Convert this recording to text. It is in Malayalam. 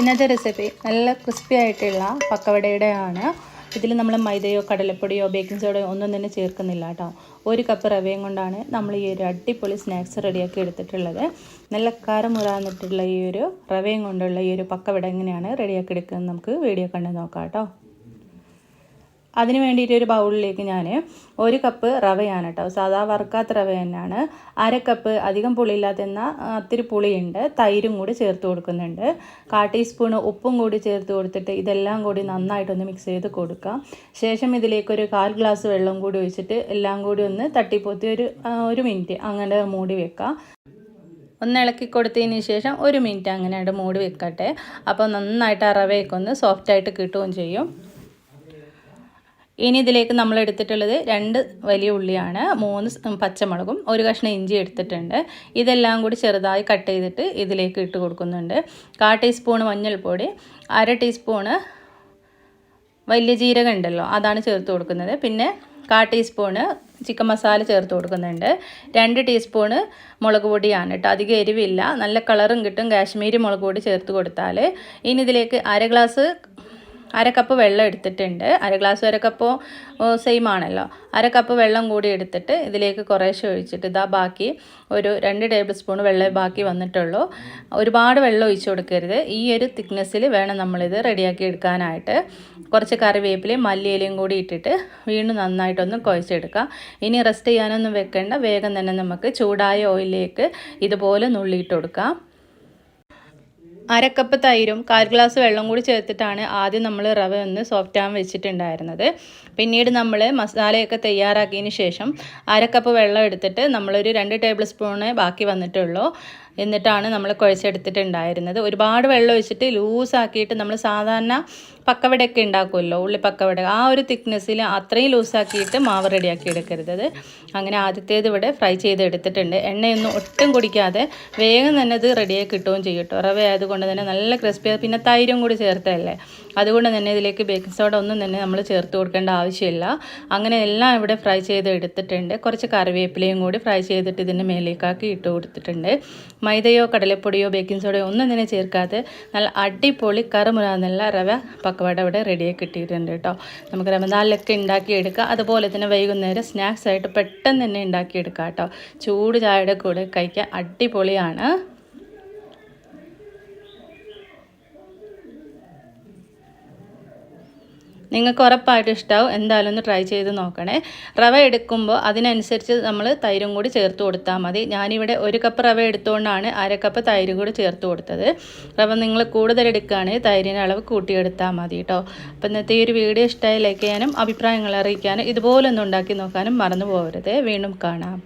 ഇന്നത്തെ റെസിപ്പി നല്ല ക്രിസ്പി ആയിട്ടുള്ള പക്കവടയുടെ ആണ് ഇതിൽ നമ്മൾ മൈദയോ കടലപ്പൊടിയോ ബേക്കിംഗ് സോഡയോ ഒന്നും തന്നെ ചേർക്കുന്നില്ല കേട്ടോ. ഒരു കപ്പ് റവയും കൊണ്ടാണ് നമ്മൾ ഈ ഒരു അടിപൊളി സ്നാക്സ് റെഡിയാക്കി എടുത്തിട്ടുള്ളത്. നല്ല കാരമുറാന്നിട്ടുള്ള ഈ ഒരു റവയും കൊണ്ടുള്ള ഈ ഒരു പക്കവട എങ്ങനെയാണ് റെഡിയാക്കി എടുക്കുന്നത് നമുക്ക് വീഡിയോ കണ്ട് നോക്കാം കേട്ടോ. അതിന് വേണ്ടിയിട്ട് ഒരു ബൗളിലേക്ക് ഞാൻ ഒരു കപ്പ് റവയാണ് കേട്ടോ. സാധാ വറുക്കാത്ത റവ തന്നെയാണ്. അര കപ്പ് അധികം പുളിയില്ലാത്തെന്ന അത്തിരി പുളിയുണ്ട്. തൈരും കൂടി ചേർത്ത് കൊടുക്കുന്നുണ്ട്. കാ ടീസ്പൂൺ ഉപ്പും കൂടി ചേർത്ത് കൊടുത്തിട്ട് ഇതെല്ലാം കൂടി നന്നായിട്ടൊന്ന് മിക്സ് ചെയ്ത് കൊടുക്കാം. ശേഷം ഇതിലേക്ക് ഒരു കാൽ ഗ്ലാസ് വെള്ളം കൂടി ഒഴിച്ചിട്ട് എല്ലാം കൂടി ഒന്ന് തട്ടിപ്പൊത്തി ഒരു ഒരു മിനിറ്റ് അങ്ങനെ മൂടി വെക്കാം. ഒന്ന് ഇളക്കി കൊടുത്തതിന് ശേഷം ഒരു മിനിറ്റ് അങ്ങനെ മൂടി വെക്കട്ടെ. അപ്പോൾ നന്നായിട്ട് ആ റവയൊക്കെ ഒന്ന് സോഫ്റ്റായിട്ട് കിട്ടുകയും ചെയ്യും. ഇനി ഇതിലേക്ക് നമ്മൾ എടുത്തിട്ടുള്ളത് രണ്ട് വലിയ ഉള്ളിയാണ്. മൂന്ന് പച്ചമുളകും ഒരു കഷ്ണം ഇഞ്ചി എടുത്തിട്ടുണ്ട്. ഇതെല്ലാം കൂടി ചെറുതായി കട്ട് ചെയ്തിട്ട് ഇതിലേക്ക് ഇട്ട് കൊടുക്കുന്നുണ്ട്. കാ ടീസ്പൂൺ മഞ്ഞൾപ്പൊടി അര ടീസ്പൂണ് വലിയ ജീരകം ഉണ്ടല്ലോ അതാണ് ചേർത്ത് കൊടുക്കുന്നത്. പിന്നെ കാ ടീസ്പൂണ് ചിക്കൻ മസാല ചേർത്ത് കൊടുക്കുന്നുണ്ട്. രണ്ട് ടീസ്പൂണ് മുളക് പൊടിയാണ് കേട്ടോ അധികം എരിവില്ല. നല്ല കളറും കിട്ടും കാശ്മീരി മുളക് പൊടി ചേർത്ത് കൊടുത്താൽ ഇനി ഇതിലേക്ക് അര ഗ്ലാസ് അര കപ്പ് വെള്ളം എടുത്തിട്ടുണ്ട്. അര ഗ്ലാസ് അര കപ്പോ സെയിം ആണല്ലോ. അര കപ്പ് വെള്ളം കൂടി എടുത്തിട്ട് ഇതിലേക്ക് കുറേശ്ശെ ഒഴിച്ചിട്ട് ഇതാ ബാക്കി ഒരു രണ്ട് ടേബിൾ സ്പൂൺ വെള്ളം ബാക്കി വന്നിട്ടുള്ളൂ. ഒരുപാട് വെള്ളം ഒഴിച്ചു കൊടുക്കരുത്. ഈ ഒരു തിക്നെസ്സിൽ വേണം നമ്മളിത് റെഡിയാക്കി എടുക്കാനായിട്ട്. കുറച്ച് കറിവേപ്പിലയും മല്ലിയിലയും കൂടി ഇട്ടിട്ട് വീണ്ടും നന്നായിട്ടൊന്ന് കുഴച്ചെടുക്കാം. ഇനി റെസ്റ്റ് ചെയ്യാനൊന്നും വെക്കേണ്ട. വേഗം തന്നെ നമുക്ക് ചൂടായ ഓയിലിലേക്ക് ഇതുപോലെ നുള്ളിയിട്ട് കൊടുക്കാം. അരക്കപ്പ് തൈരും കാൽ ഗ്ലാസ് വെള്ളം കൂടി ചേർത്തിട്ടാണ് ആദ്യം നമ്മൾ റവ ഒന്ന് സോഫ്റ്റ് ആവാൻ വെച്ചിട്ടുണ്ടായിരുന്നത്. പിന്നീട് നമ്മൾ മസാലയൊക്കെ തയ്യാറാക്കിയതിന് ശേഷം അരക്കപ്പ് വെള്ളം എടുത്തിട്ട് നമ്മളൊരു രണ്ട് ടേബിൾ സ്പൂണ് ബാക്കി വന്നിട്ടുള്ളൂ. എന്നിട്ടാണ് നമ്മൾ കുഴച്ചെടുത്തിട്ടുണ്ടായിരുന്നത് ഒരുപാട് വെള്ളം ഒഴിച്ചിട്ട് ലൂസാക്കിയിട്ട് നമ്മൾ സാധാരണ പക്കവടയൊക്കെ ഉണ്ടാക്കുമല്ലോ ഉള്ളി പക്കവട ആ ഒരു തിക്നെസ്സിൽ അത്രയും ലൂസാക്കിയിട്ട് മാവ് റെഡിയാക്കി എടുക്കരുത് അങ്ങനെ ആദ്യത്തേത് ഇവിടെ ഫ്രൈ ചെയ്ത് എടുത്തിട്ടുണ്ട്. എണ്ണയൊന്നും ഒട്ടും കുടിക്കാതെ വേഗം തന്നെ ഇത് റെഡിയായി കിട്ടുകയും ചെയ്യും കേട്ടോ. റവ ആയതുകൊണ്ട് തന്നെ നല്ല ക്രിസ്പി പിന്നെ തൈരും കൂടി ചേർത്തല്ലേ അതുകൊണ്ട് തന്നെ ഇതിലേക്ക് ബേക്കിംഗ് സോഡ ഒന്നും തന്നെ നമ്മൾ ചേർത്ത് കൊടുക്കേണ്ട ആവശ്യമില്ല. അങ്ങനെ എല്ലാം ഇവിടെ ഫ്രൈ ചെയ്ത് എടുത്തിട്ടുണ്ട്. കുറച്ച് കറിവേപ്പിലയും കൂടി ഫ്രൈ ചെയ്തിട്ട് ഇതിന്റെ മേലേക്കാക്കി ഇട്ട് കൊടുത്തിട്ടുണ്ട്. മൈദയോ കടലപ്പൊടിയോ ബേക്കിംഗ് സോഡയോ ഒന്നും തന്നെ ചേർക്കാതെ നല്ല അടിപൊളി കറുമുരാന്നുള്ള റവ പക്കവട ഇവിടെ റെഡിയായി കിട്ടിയിട്ടുണ്ട് കേട്ടോ. നമുക്ക് റമദാനിലൊക്കെ ഉണ്ടാക്കിയെടുക്കാം അതുപോലെ തന്നെ വൈകുന്നേരം സ്നാക്സ് ആയിട്ട് പെട്ടെന്ന് തന്നെ ഉണ്ടാക്കിയെടുക്കാം കേട്ടോ. ചൂട് ചായയുടെ കൂടെ കഴിക്കാൻ അടിപൊളിയാണ്. നിങ്ങൾക്ക് ഉറപ്പായിട്ട് ഇഷ്ടമാവും എന്തായാലും ഒന്ന് ട്രൈ ചെയ്ത് നോക്കണേ. റവ എടുക്കുമ്പോൾ അതിനനുസരിച്ച് നമ്മൾ തൈരും കൂടി ചേർത്ത് കൊടുത്താൽ മതി. ഞാനിവിടെ ഒരു കപ്പ് റവ എടുത്തുകൊണ്ടാണ് അര കപ്പ് തൈര് കൂടി ചേർത്ത് കൊടുത്തത്. റവ നിങ്ങൾ കൂടുതൽ എടുക്കുകയാണെങ്കിൽ തൈരിന്റെ അളവ് കൂട്ടിയെടുത്താൽ മതി കേട്ടോ അപ്പോൾ ഇന്നത്തെ ഈ ഒരു വീഡിയോ ഇഷ്ടമായി ലൈക്ക് ചെയ്യാനും അഭിപ്രായങ്ങൾ അറിയിക്കാനും ഇതുപോലൊന്നും ഉണ്ടാക്കി നോക്കാനും മറന്നു പോകരുത് വീണ്ടും കാണാം.